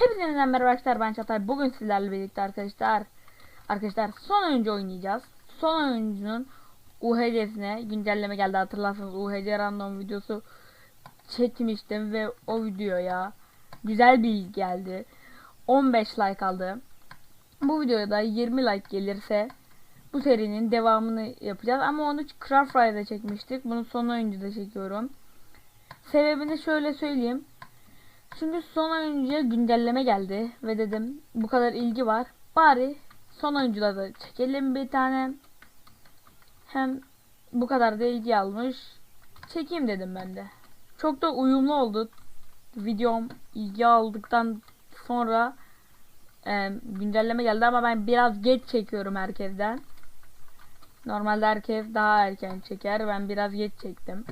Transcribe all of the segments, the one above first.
Hepinize merhaba arkadaşlar ben Çatay. Bugün sizlerle birlikte arkadaşlar arkadaşlar son oyuncu oynayacağız. Son oyuncunun UHC'sine güncelleme geldi hatırlarsanız UHC random videosu çekmiştim ve o videoya güzel bir ilgi geldi. 15 like aldı. Bu videoya da 20 like gelirse bu serinin devamını yapacağız ama onu Craft Ride'da çekmiştik. Bunu son oyuncuda çekiyorum. Sebebini şöyle söyleyeyim. Çünkü son oyuncuya güncelleme geldi ve dedim bu kadar ilgi var. Bari son oyuncuda da çekelim bir tane. Hem bu kadar da ilgi almış. Çekeyim dedim ben de. Çok da uyumlu oldu. Videom ilgi aldıktan sonra e, güncelleme geldi ama ben biraz geç çekiyorum herkesten. Normalde herkes daha erken çeker. Ben biraz geç çektim.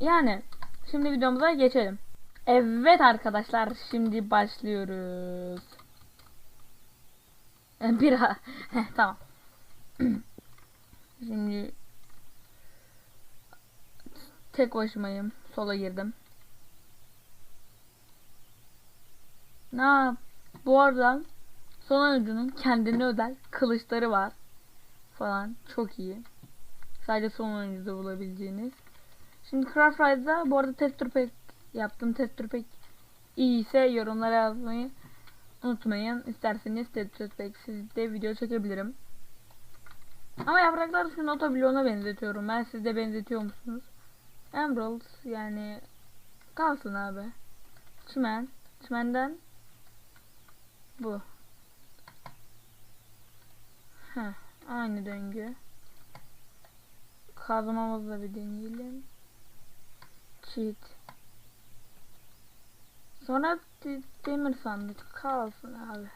Yani Şimdi videomuza geçelim. Evet arkadaşlar şimdi başlıyoruz. Bir tamam. şimdi tek başımayım. Sola girdim. Na bu arada son oyuncunun kendine özel kılıçları var falan çok iyi. Sadece son oyuncuda bulabileceğiniz. Şimdi Craft Ride'da bu arada tester pack yaptım. Tester pack iyi ise yorumlara yazmayı unutmayın. İsterseniz tester pack sizde video çekebilirim. Ama yapraklar şu nota bloğuna benzetiyorum. Ben sizde benzetiyor musunuz? Emerald yani kalsın abi. Çimen. Çimenden bu. Heh, aynı döngü. Kazmamızla bir deneyelim. Cheat. Sonra de- demir sandık kalsın abi.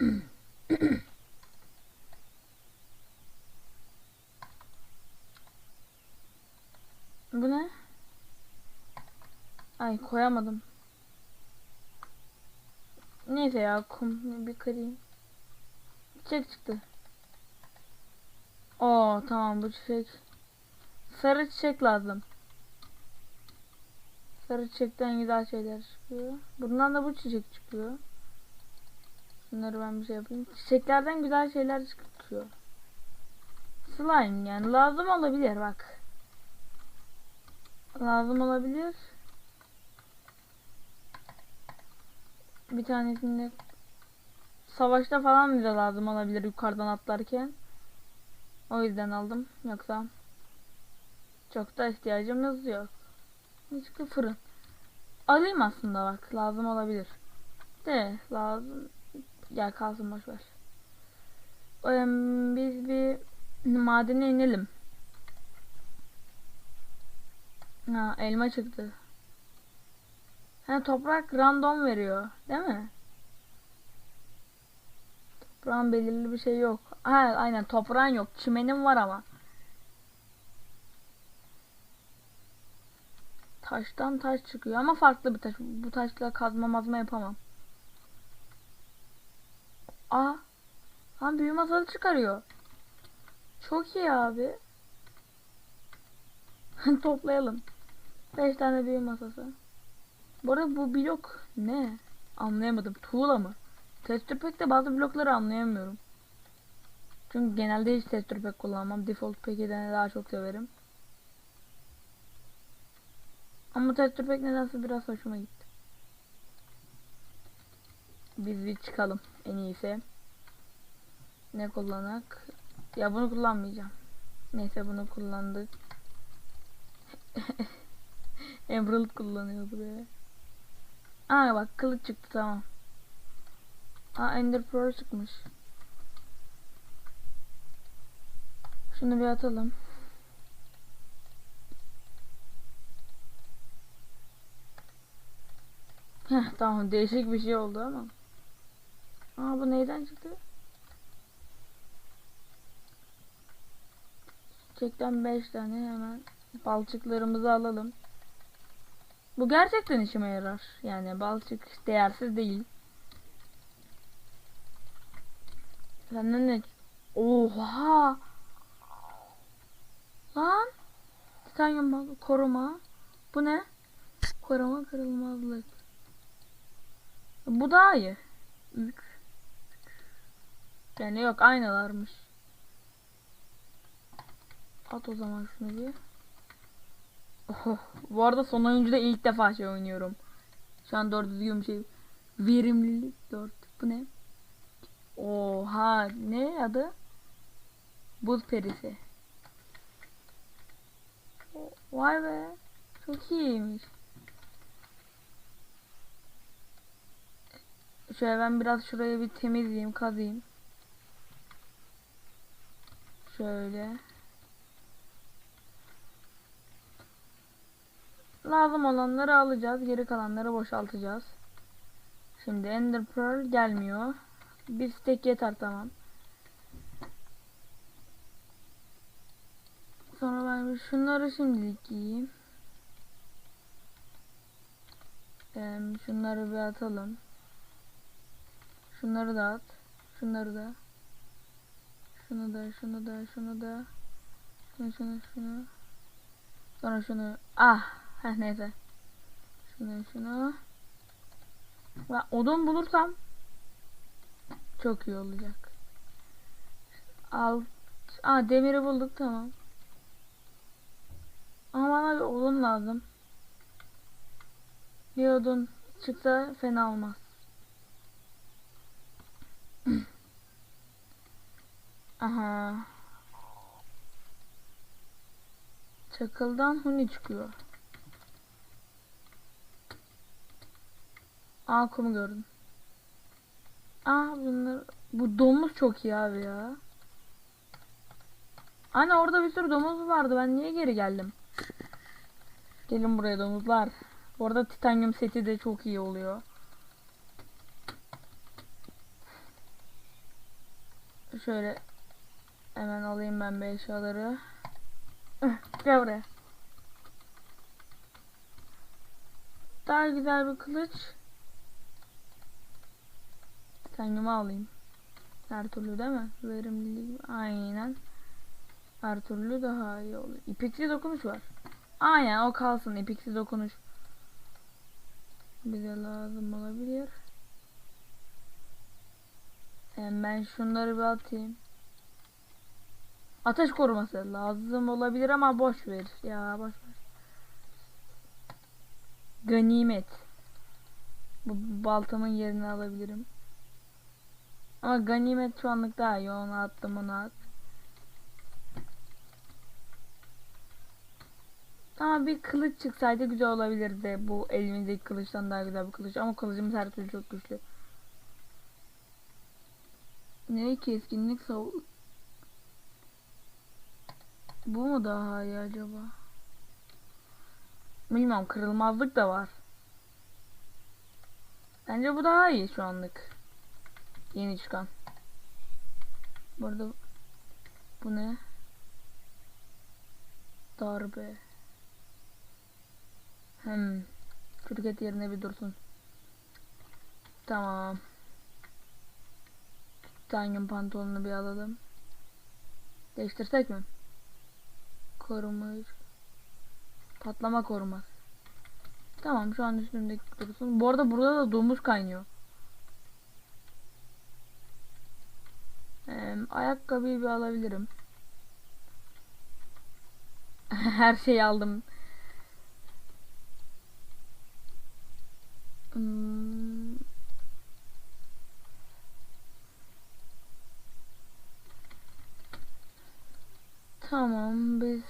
Bu ne? Ay koyamadım. Neyse ya kum bir kırayım. Çiçek çıktı. Oo tamam bu çiçek. Sarı çiçek lazım. Sarı çiçekten güzel şeyler çıkıyor. Bundan da bu çiçek çıkıyor. Bunları ben bir şey yapayım. Çiçeklerden güzel şeyler çıkıyor. Slime yani lazım olabilir bak. Lazım olabilir. Bir tanesinde savaşta falan bize lazım olabilir yukarıdan atlarken. O yüzden aldım. Yoksa çok da ihtiyacımız yok. Çıktı fırın. Alayım aslında bak. Lazım olabilir. De lazım. Gel kalsın boşver. Ee, biz bir madene inelim. Ha elma çıktı. Ha toprak random veriyor. Değil mi? Toprağın belirli bir şey yok. Ha aynen toprağın yok. Çimenin var ama. Taştan taş çıkıyor ama farklı bir taş. Bu taşla kazma mazma yapamam. Aa. Ha büyü masası çıkarıyor. Çok iyi abi. Toplayalım. 5 tane büyü masası. Bu arada bu blok ne? Anlayamadım. Tuğla mı? Texture Pack'te bazı blokları anlayamıyorum. Çünkü genelde hiç Texture Pack kullanmam. Default Pack'i de daha çok severim. Ama Texture Pack nedense biraz hoşuma gitti. Biz bir çıkalım en iyisi. Ne kullanak? Ya bunu kullanmayacağım. Neyse bunu kullandık. Emerald kullanıyordu be. Aa bak kılıç çıktı tamam. Aa Ender Pearl çıkmış. Şunu bir atalım. Heh tamam değişik bir şey oldu ama. Aa bu neyden çıktı? Çiçekten 5 tane hemen balçıklarımızı alalım. Bu gerçekten işime yarar. Yani balçık değersiz değil. Senden ne? Oha! Lan! Titanyum koruma. Bu ne? Koruma kırılmazlık. Bu daha iyi. Üç. Yani yok aynılarmış. At o zaman şunu bir. Oh, bu arada son oyuncuda ilk defa şey oynuyorum. Şu an doğru düzgün bir şey. Verimlilik 4. Bu ne? Oha ne adı? Buz perisi. Vay be. Çok iyiymiş. Şöyle ben biraz şurayı bir temizleyeyim, kazıyım. Şöyle. Lazım olanları alacağız. Geri kalanları boşaltacağız. Şimdi Ender Pearl gelmiyor. Bir stek yeter tamam. Sonra ben şunları şimdilik giyeyim. Ee, şunları bir atalım. Şunları da at. Şunları da. Şunu da, şunu da, şunu da. Şunu, şunu, şunu. Sonra şunu. Ah. Heh neyse. Şunu, şunu. Ben odun bulursam çok iyi olacak. Alt. Aa demiri bulduk tamam. Ama bana bir odun lazım. Bir odun çıksa fena olmaz. Aha. Çakıldan huni çıkıyor. Aa kumu gördüm. Aa bunlar bu domuz çok iyi abi ya. Anne orada bir sürü domuz vardı. Ben niye geri geldim? Gelin buraya domuzlar. Bu arada titanyum seti de çok iyi oluyor. Şöyle hemen alayım ben bir eşyaları. Gel buraya. Daha güzel bir kılıç. Titanyumu alayım. Her türlü değil mi? Verimlilik aynen. Her türlü daha iyi oluyor. İpeksi dokunuş var. Aynen o kalsın ipeksi dokunuş. Bize lazım olabilir. Ben şunları bir atayım. Ateş koruması lazım olabilir ama boş ver. Ya boş ver. Ganimet. Bu baltamın yerini alabilirim. Ama ganimet şu anlık daha iyi. Onu attım onu at. Ama bir kılıç çıksaydı güzel olabilirdi. Bu elimizdeki kılıçtan daha güzel bir kılıç. Ama kılıcımız her türlü çok güçlü. Ne keskinlik sav... Bu mu daha iyi acaba? Bilmem kırılmazlık da var. Bence bu daha iyi şu anlık. Yeni çıkan. Burada bu ne? Darbe. Hmm. Şirket yerine bir dursun. Tamam. Titanium pantolonunu bir alalım. Değiştirsek mi? Korumuş. Patlama korumaz. Tamam şu an üstümdeki dursun. Bu arada burada da domuz kaynıyor. Ee, ayakkabıyı bir alabilirim. Her şeyi aldım. Hmm. Tamam biz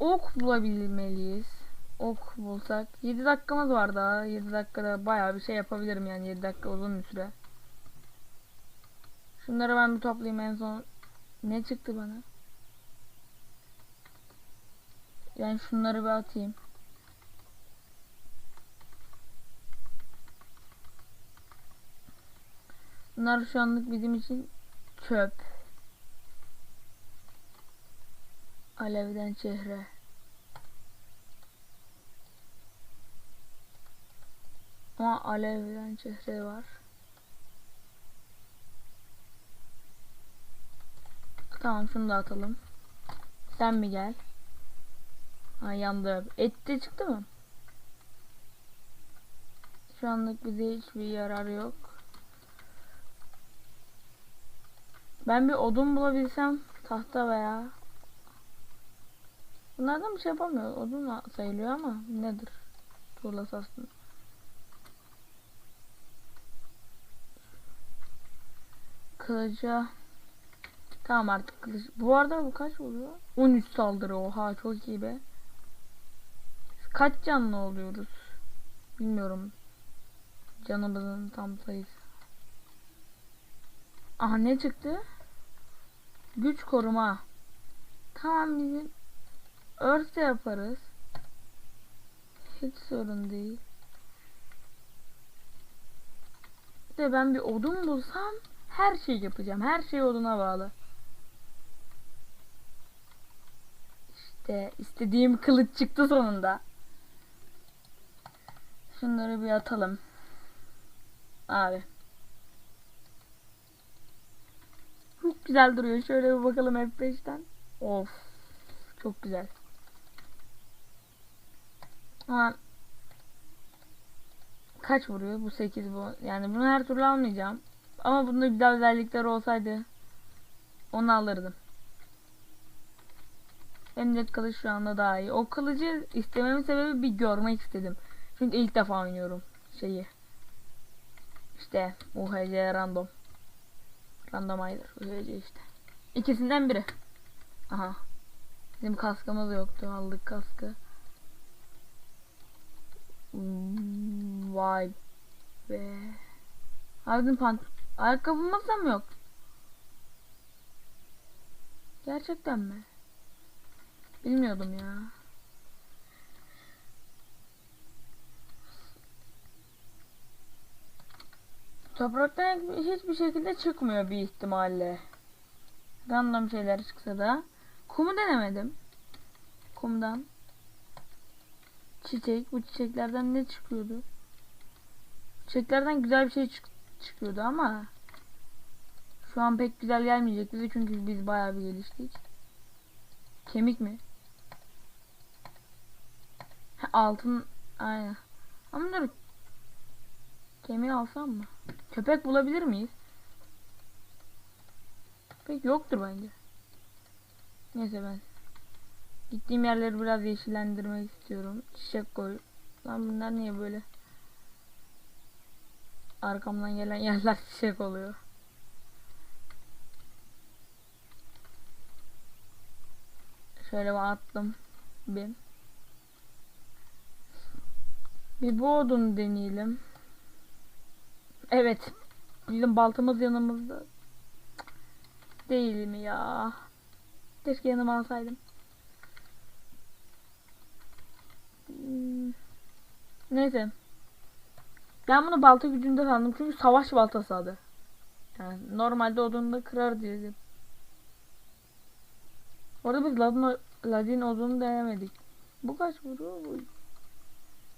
ok bulabilmeliyiz. Ok bulsak. 7 dakikamız var daha. 7 dakikada bayağı bir şey yapabilirim yani 7 dakika uzun bir süre. Şunları ben bir toplayayım en son. Ne çıktı bana? Yani şunları bir atayım. Bunlar şu anlık bizim için çöp. Alevden çehre. Ama alevden çehre var. Tamam şunu da atalım. Sen mi gel? Ha yandı. Et çıktı mı? Şu anlık bize hiçbir yararı yok. Ben bir odun bulabilsem tahta veya Bunlardan bir şey yapamıyor. Odun sayılıyor ama nedir? Tuğlası aslında. Kılıca Tamam artık kılıç. Bu arada bu kaç oluyor? 13 saldırı oha çok iyi be. Kaç canlı oluyoruz? Bilmiyorum. Canımızın tam sayısı. Aha ne çıktı? Güç koruma. Tamam bizim örse yaparız. Hiç sorun değil. De ben bir odun bulsam her şey yapacağım. Her şey oduna bağlı. İşte istediğim kılıç çıktı sonunda. Şunları bir atalım. Abi. Çok güzel duruyor. Şöyle bir bakalım F5'ten. Of. Çok güzel. Ama kaç vuruyor? Bu 8 bu. Yani bunu her türlü almayacağım. Ama bunda güzel özellikleri olsaydı onu alırdım. Emniyet kılıç şu anda daha iyi. O kılıcı istememin sebebi bir görmek istedim. Çünkü ilk defa oynuyorum şeyi. İşte UHC random. Randomizer UHC işte. İkisinden biri. Aha. Bizim kaskımız yoktu. Aldık kaskı. Hmm, Vay be. Abi bizim pant ayakkabımız da mı yok? Gerçekten mi? Bilmiyordum ya. Topraktan hiçbir şekilde çıkmıyor bir ihtimalle. Random şeyler çıksa da. Kumu denemedim. Kumdan. Çiçek. Bu çiçeklerden ne çıkıyordu? Çiçeklerden güzel bir şey çık çıkıyordu ama şu an pek güzel gelmeyecek bize çünkü biz bayağı bir geliştik. Kemik mi? Altın aynen. Ama dur. Kemiği alsam mı? Köpek bulabilir miyiz? Pek yoktur bence. Neyse ben gittiğim yerleri biraz yeşillendirmek istiyorum. Çiçek koy. Lan bunlar niye böyle? Arkamdan gelen yerler çiçek oluyor. Şöyle bir attım. Bir. Bir bu odun deneyelim. Evet. Bizim baltamız yanımızda. Değil mi ya? Keşke yanıma alsaydım. Hmm. Neyse. Ben bunu balta gücünde sandım çünkü savaş baltası adı. Yani normalde odunu kırar diyelim. Orada biz ladin, ladin odunu denemedik. Bu kaç vuruyor? Bu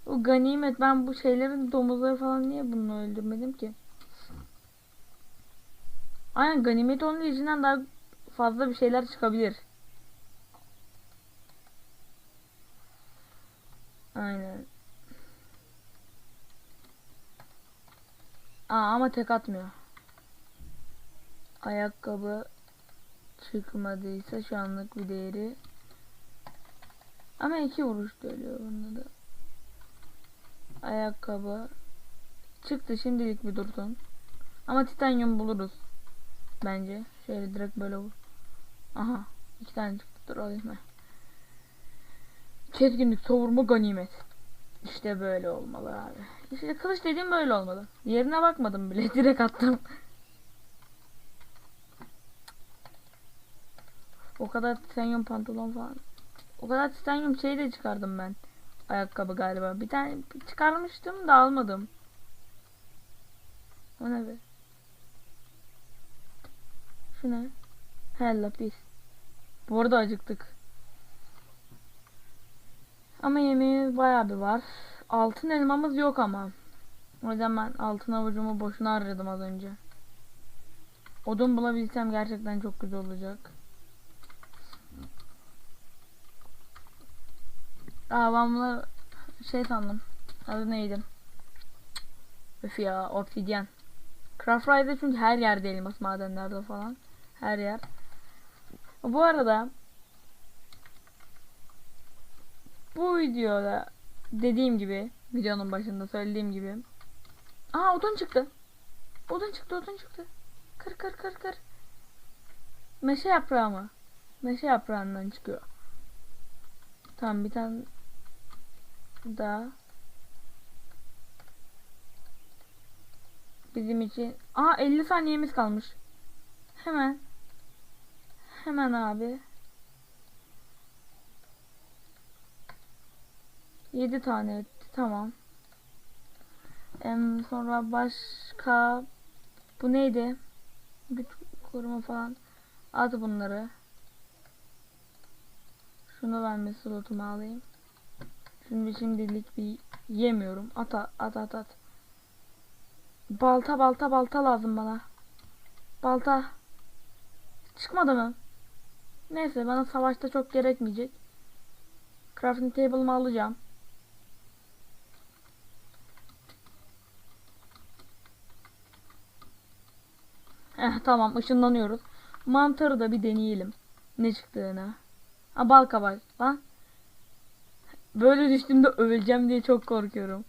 o ganimet ben bu şeylerin domuzları falan niye bunu öldürmedim ki? Aynen ganimet onun içinden daha fazla bir şeyler çıkabilir. Aynen. Aa, ama tek atmıyor. Ayakkabı çıkmadıysa şu anlık bir değeri. Ama iki vuruş ölüyor bunda da. Ayakkabı. Çıktı şimdilik bir dursun. Ama titanyum buluruz. Bence. Şöyle direkt böyle vur. Aha. iki tane çıktı. Dur alayım ben. Keskinlik, savurma, ganimet. İşte böyle olmalı abi. İşte kılıç dediğim böyle olmalı. Yerine bakmadım bile. Direkt attım. O kadar titanyum pantolon falan. O kadar titanyum şey de çıkardım ben. Ayakkabı galiba. Bir tane çıkarmıştım da almadım. O ne be? Şu ne? He lapis. Bu arada acıktık. Ama yemeğimiz bayağı bir var. Altın elmamız yok ama. O yüzden ben altın avucumu boşuna harcadım az önce. Odun bulabilsem gerçekten çok güzel olacak. Aa ben bunları şey sandım. Adı neydi? Öf ya obsidyen. Craft Ride'de çünkü her yerde elmas madenlerde falan. Her yer. Bu arada bu videoda dediğim gibi videonun başında söylediğim gibi Aa odun çıktı. Odun çıktı odun çıktı. Kır kır kır kır. Meşe yaprağı mı? Meşe yaprağından çıkıyor. Tamam bir tane daha. Bizim için. Aa 50 saniyemiz kalmış. Hemen. Hemen abi. 7 tane etti. Tamam. Em, sonra başka bu neydi? Güç koruma falan. At bunları. Şunu ben bir alayım. Şimdi şimdilik bir yemiyorum. At at at at. Balta balta balta lazım bana. Balta. Çıkmadı mı? Neyse bana savaşta çok gerekmeyecek. Crafting table'ımı alacağım. Eh tamam ışınlanıyoruz. Mantarı da bir deneyelim. Ne çıktığını. Ha bal kabak lan. Böyle düştüğümde öleceğim diye çok korkuyorum.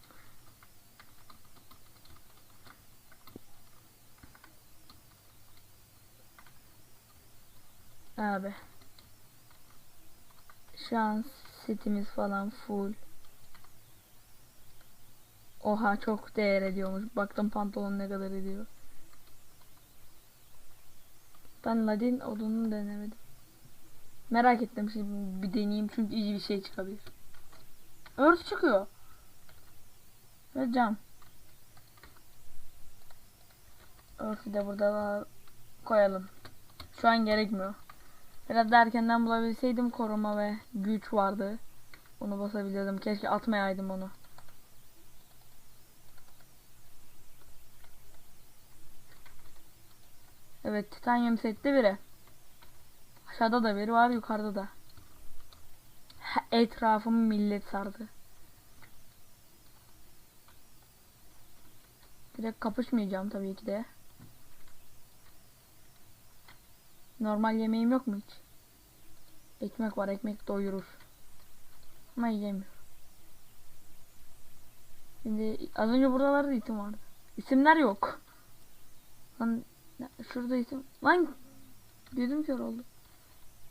Abi. Şu an setimiz falan full. Oha çok değer ediyormuş. Baktım pantolon ne kadar ediyor. Ben ladin odunu denemedim. Merak ettim şimdi bir deneyeyim çünkü iyi bir şey çıkabilir. Örs çıkıyor. Ve cam. Örsü de burada koyalım. Şu an gerekmiyor. Biraz da erkenden bulabilseydim koruma ve güç vardı. Onu basabilirdim. Keşke atmayaydım onu. Evet titanyum sette biri. Aşağıda da biri var yukarıda da. Etrafımı millet sardı. Direkt kapışmayacağım tabii ki de. Normal yemeğim yok mu hiç? Ekmek var ekmek doyurur. Ama yiyemiyorum. Şimdi az önce buralarda isim vardı. İsimler yok. Lan şurada isim. Lan gözüm kör oldu.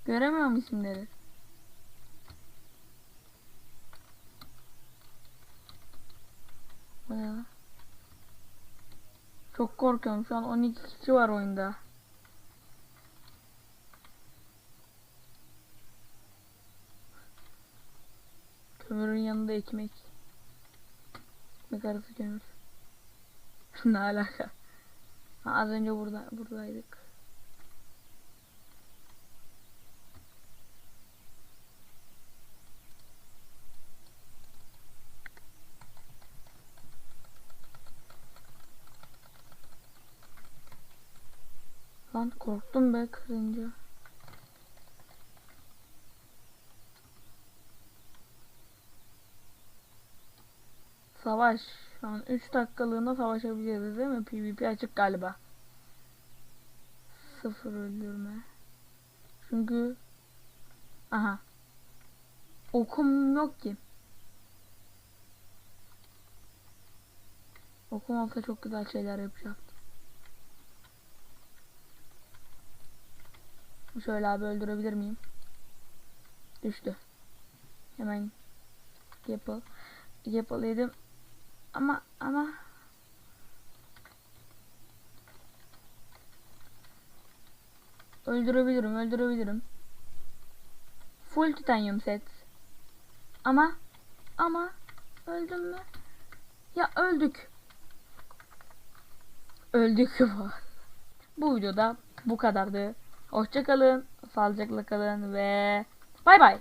Göremiyorum isimleri. Baya. Çok korkuyorum. Şu an 12 kişi var oyunda. Kömürün yanında ekmek. Ekmek arası kömür. ne alaka? Az önce burada buradaydık. Lan korktum be kırınca. Savaş. Şu an 3 dakikalığına savaşabiliriz değil mi? PvP açık galiba. Sıfır öldürme. Çünkü aha okum yok ki. Okum olsa çok güzel şeyler yapacaktım. Şöyle abi öldürebilir miyim? Düştü. Hemen yapıl. Yapılıydım. Ama ama öldürebilirim, öldürebilirim. Full titanium set. Ama ama öldüm mü? Ya öldük. Öldük bu. Bu videoda bu kadardı. Hoşçakalın, sağlıcakla kalın ve bay bay.